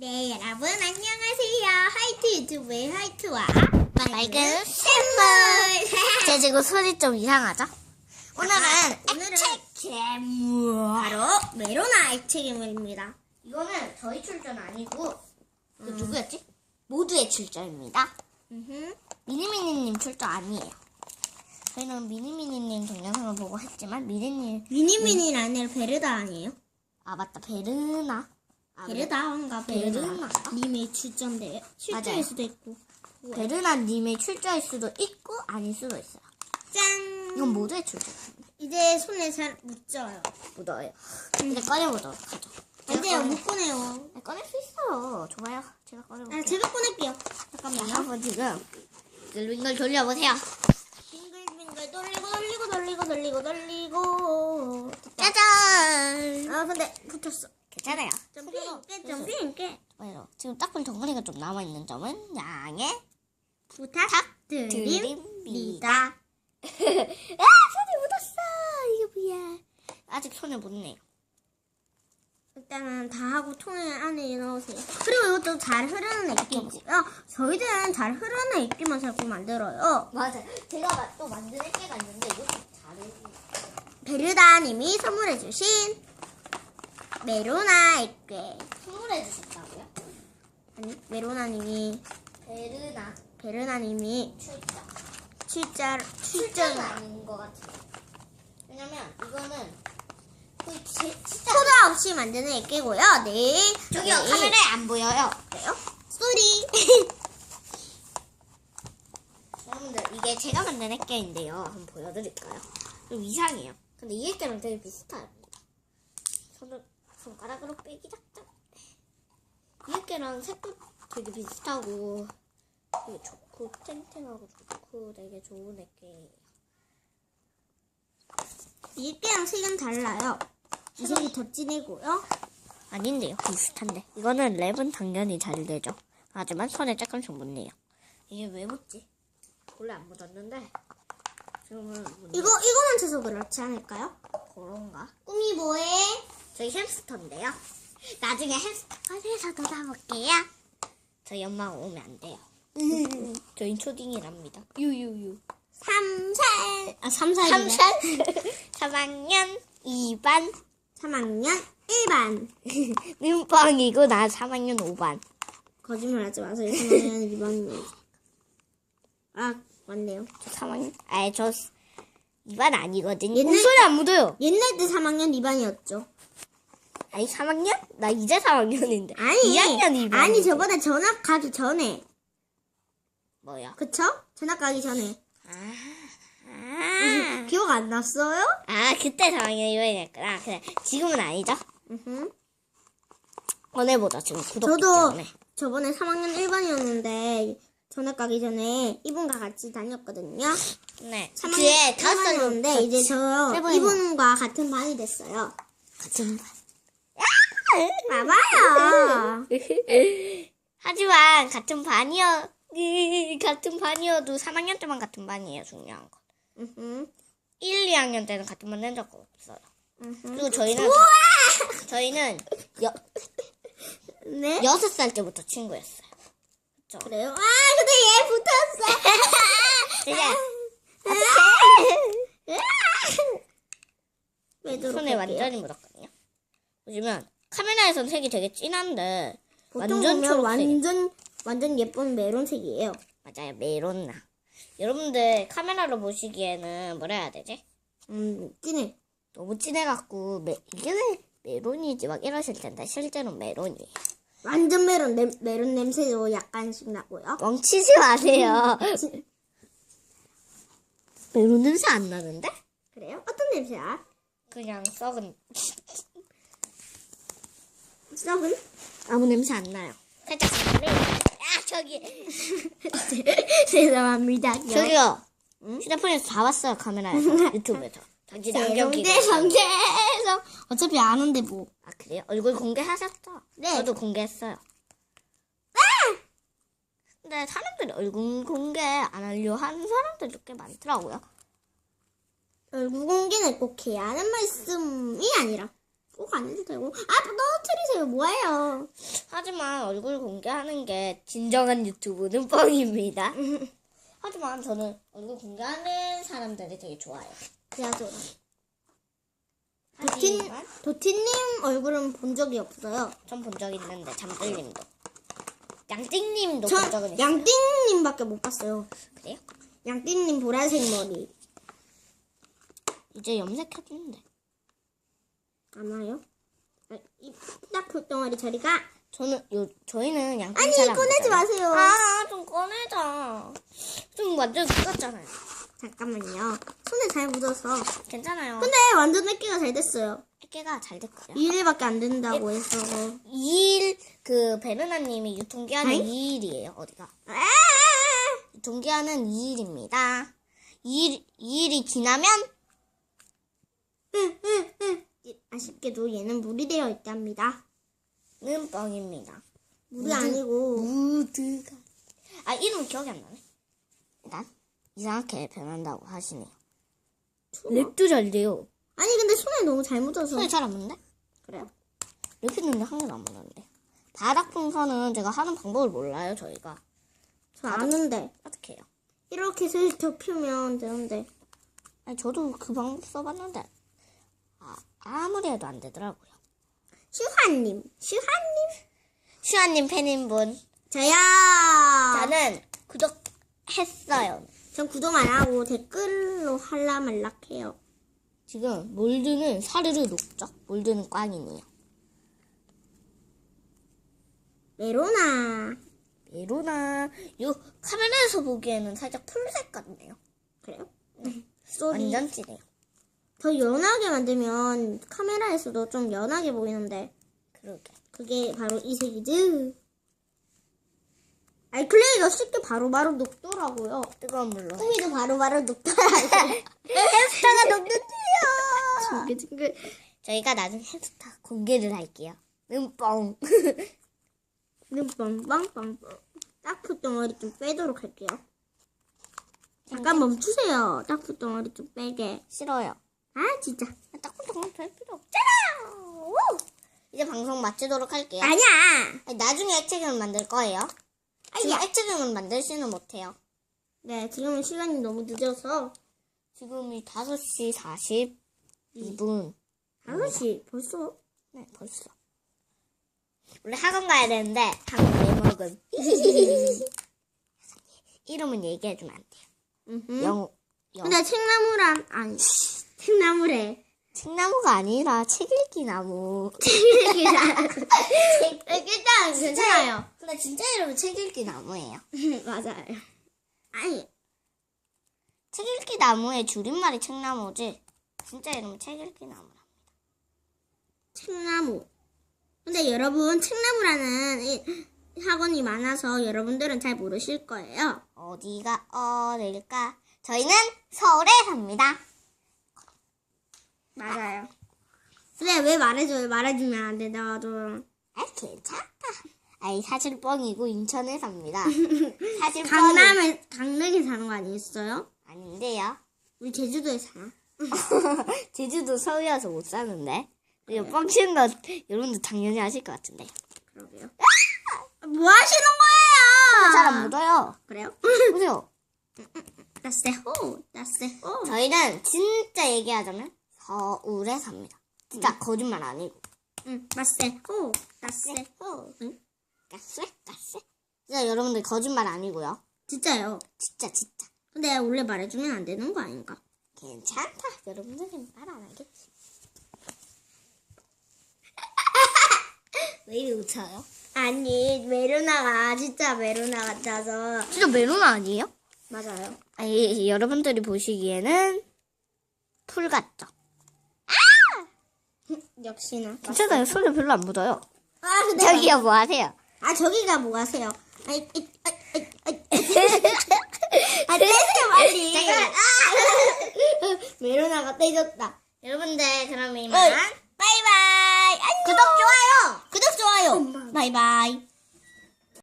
네, 여러분 안녕하세요. 하이트 유튜브의 하이트와 맑은 샘물. 제 지금 소리 좀 이상하죠? 오늘은 오늘은 액체 괴물. 바로 메로나 액체 괴물입니다. 이거는 저희 출전 아니고 그 누구였지? 모두의 출전입니다. 음흠. 미니미니님 출전 아니에요. 저희는 미니미니님 동영상을 보고 했지만 미니님 미니미니는 아니라 베르다 아니에요? 아 맞다 베르나 아, 베르다인가 베르나 베르나. 님이 출전돼요. 출전일. 수도 있고. 베르나 님의 출전일 수도 있고 아닐 수도 있어요. 짠. 이건 모두의 출전입니다. 이제 손에 잘 묻져요. 묻어요. 이제 꺼내보도록 하죠. 안 돼요, 꺼내- 못 꺼내요. 아, 꺼낼 수 있어요. 좋아요. 제가 꺼내볼게요. 아, 제가 꺼낼게요. 자, 잠깐만요. 한번 지금 빙글 돌려보세요. 빙글빙글 돌리고 돌리고 돌리고 돌리고 돌리고. 짜잔! 아, 근데 붙었어. 괜찮아요. 점핑 깨, 점핑 깨. 좋아요. 지금 딱본 덩어리가 좀 남아 있는 점은 양해 부탁드립니다. 아, 손에 묻었어. 이게 뭐야. 아직 손에 묻네요. 일단은 다 하고 통에 안에 넣으세요. 그리고 이것도 잘 흐르는 액기고요. 저희들은 잘 흐르는 액기만 자꾸 만들어요. 맞아요. 제가 또 만든 액기가 있는데 좀 잘해. 베르다님이 선물해주신 메로나 액기. 선물해 주셨다고요? 아니, 메로나님이, 베르나 베르나님이. 출자, 출전은 출전. 아닌 것 같아요. 왜냐면 이거는 거의 제, 진짜 소다 없이 만드는 액기고요. 네. 저기요 네. 카메라에 안 보여요. 그래요? 쏘리. 여러분들 이게 제가 만든 액계인데요. 한번 보여드릴까요? 좀 이상해요. 근데 이 액계랑 되게 비슷해요. 손을 손가락으로 빼기 작작. 이 액계랑 색도 되게 비슷하고 되게 좋고 탱탱하고 좋고 되게 좋은 액계예요. 이 액기랑 색은 달라요. 이 색이 더 진해고요. 아닌데요. 비슷한데. 이거는 랩은 당연히 잘 되죠. 하지만 손에 조금씩 묻네요. 이게 왜 묻지? 원래 안 묻었는데 지금은 묻는 이거, 이거만 쳐서 그렇지 않을까요? 그런가? 꿈이 뭐해? 저희 햄스터인데요. 나중에 햄스터 꺼내서 놀아볼게요. 저희 엄마가 오면 안 돼요. 저희 초딩이랍니다. 유유유. 3살. 아, 3살이네. 3살 3학년 2반 3학년 1반. 눈빵이고 나 3학년 5반. 거짓말 하지 마세요. 3학년 2반이면. 아, 맞네요. 저 3학년 아니 저 2반 아니거든요. 옛날- 옷소리 안 묻어요. 옛날 때 3학년 2반이었죠. 아니 3학년? 나 이제 3학년인데. 아니. 2학년 2반. 아니, 저번에 전학 가기 전에. 뭐야? 그쵸? 전학 가기 전에. 아. 아. 기억 안 났어요? 아 그때 3학년 2반이었구나. 그래 지금은 아니죠? 으흠. 꺼내보자 지금 구독기 저도. 저번에 3학년 1반이었는데, 전학 가기 전에 이분과 같이 다녔거든요. 네. 3학년 그에 다섯 살 1반이었는데, 이제 저. 이분과 같은 반이 됐어요. 같은 반. 봐봐요. 하지만 같은 반이어 같은 반이어도 3학년 때만 같은 반이에요 중요한 거. 으흠. 1, 2학년 때는 같은 반낸적 없어요. 으흠. 그리고 저희는 저희는 여, 네? 여섯 살 때부터 친구였어요. 그렇죠? 그래요? 아, 근데 얘 붙었어. 제가 빼도록 손에 할게요. 완전히 묻었거든요. 보시면 카메라에선 색이 되게 진한데 보통 완전 보면 초록색. 완전 완전 예쁜 메론색이에요. 맞아요 메론나. 여러분들 카메라로 보시기에는 뭐라 해야 되지? 음, 진해. 너무 진해갖고 메, 이게 왜 메론이지 막 이러실 텐데 실제로 메론이에요. 완전 메론 냄, 메론 냄새도 약간씩 나고요. 멍치지 마세요. 메론 냄새 안 나는데? 그래요? 어떤 냄새야? 그냥 썩은 썩은? 아무 냄새 안 나요. 살짝 아 저기 죄송합니다. 저기요 휴대폰에서 다 봤어요 카메라에서 유튜브에서 당신 안경 끼고 성대 성대에서 어차피 아는데 뭐. 아 그래요? 얼굴 공개하셨죠? 네. 저도 공개했어요. 근데 사람들이 얼굴 공개 안 하려 하는 사람들도 꽤 많더라고요. 얼굴 공개는 꼭 해야 하는 말씀이 아니라 꼭 안 해도 되고. 아, 떨어뜨리세요. 뭐예요? 하지만 얼굴 공개하는 게 진정한 유튜브는 뻥입니다. 하지만 저는 얼굴 공개하는 사람들이 되게 좋아요. 그래서 도티, 하지만 도티님 얼굴은 본 적이 없어요. 전 본 적 있는데 잠들님도 양띵님도 전본 적은 있어요. 양띵님밖에 못 봤어요. 그래요? 양띵님 보라색 머리. 이제 염색했는데 아마요? 아, 이딱 덩어리 저리가. 저는 요 저희는 양띵 아니 꺼내지. 마세요. 아좀 꺼내자. 좀 완전 뜯었잖아요. 잠깐만요. 손에 잘 묻어서. 괜찮아요. 근데 완전 뜯기가 잘 됐어요. 깨가 잘 됐고요. 2일밖에 안 된다고 해서. 2일 그 베르나님이 유통기한은 아이? 2일이에요. 어디가? 아! 유통기한은 2일입니다. 2일 2일이 지나면 응, 응, 응. 아쉽게도 얘는 물이 되어 있답니다. 는 뻥입니다. 물이 아니고. 무드가 아 이름 기억이 안 나네. 일단 이상하게 변한다고 하시네요. 랩도 잘 돼요. 아니 근데 손에 너무 잘 묻어서. 손이 잘 안 묻네? 그래요. 랩했는데 한 개도 안 묻었는데. 바닥 풍선은 제가 하는 방법을 몰라요. 저희가 저 아는데. 어떻게 해요? 이렇게 슬쩍 피우면 되는데. 아니 저도 그 방법 써봤는데 아, 아무리 해도 안 되더라고요. 슈하님. 슈하님. 슈아님 팬인 분 저요. 저는 구독했어요. 전 구독 안 하고 댓글로 할라 말락해요. 지금 몰드는 사르르 녹적, 몰드는 꽝이네요. 메로나. 메로나 요 카메라에서 보기에는 살짝 풀색 같네요. 그래요? 쏘리. 완전 진해요. 더 연하게 만들면 카메라에서도 좀 연하게 보이는데 그러게. 그게 바로 이 색이지. 아이 클레이가 쉽게 바로바로 녹더라고요. 뜨거운 물로. 꾸미도 바로바로 녹더라고요. 햄스터가 녹는데요. 징글징글. 저희가 나중에 햄스터 공개를 할게요. 눈뻥. 눈빵 빵빵빵. 딱프 덩어리 좀 빼도록 할게요. 잠깐 멈추세요. 딱프 덩어리 좀 빼게. 싫어요. 아 진짜. 딱딱딱 될 필요 없잖아. 우! 이제 방송 마치도록 할게요. 아니야. 아니, 나중에 액체금을 만들 거예요. 지금 아니야. 액체금은 만들지는 못해요. 네 지금은 시간이 너무 늦어서 지금이 5시 42분. 5시 벌써 네, 벌써. 원래 학원 가야 되는데 학원 왜 먹음? 이름은 얘기해주면 안 돼요. 음흠. 영어. 영어. 근데 책나무란 아니 책나무래. 책나무가 아니라 책 읽기 나무. 일단 괜찮아요. 근데 진짜 이름은 책 읽기 나무예요. 맞아요. 아니 책 읽기 나무의 줄임말이 책나무지. 진짜 이름은 책 읽기 나무라. 책나무. 근데 여러분 책나무라는 이 학원이 많아서 여러분들은 잘 모르실 거예요. 어디가 어딜까? 저희는 서울에 삽니다. 맞아요. 근데 왜 말해줘요? 말해주면 안 된다고. 아, 괜찮다. 아이, 사실 뻥이고 인천에 삽니다. 사실 뻥이 강남에 강릉에 사는 거 아니었어요? 아닌데요. 우리 제주도에 사나? 제주도 서울이어서 못 사는데. 이거 뻥치는 거 여러분들 당연히 아실 것 같은데. 그러게요. 뭐 하시는 거예요? 잘안 묻어요. 그래요? 보세요. 따세호, 따세호. 저희는 진짜 얘기하자면 서울에 삽니다. 진짜 거짓말 아니고. 응, 따세호, 따세호. 응? 가스? 가스? 진짜 여러분들 거짓말 아니고요. 진짜요. 진짜 진짜. 근데 원래 말해주면 안 되는 거 아닌가? 괜찮다. 여러분들은 말 안 하겠지. 왜 웃어요? 아니, 메로나가 진짜 메로나 같아서. 진짜 메로나 아니에요? 맞아요. 아니, 여러분들이 보시기에는 풀 같죠? 역시나. 괜찮아요. 손에 별로 안 묻어요. 아, 근데. 저기요, 뭐 하세요? 아, 저기가 뭐 하세요? 아이, 아이, 아이, 아 이, 아 이. 아, 떼세요, 빨리. 잠깐만. 아! 메로나가 떼졌다. 여러분들, 그럼 이만. 바이바이. 안녕. 구독, 좋아요! 구독, 좋아요. 바이바이.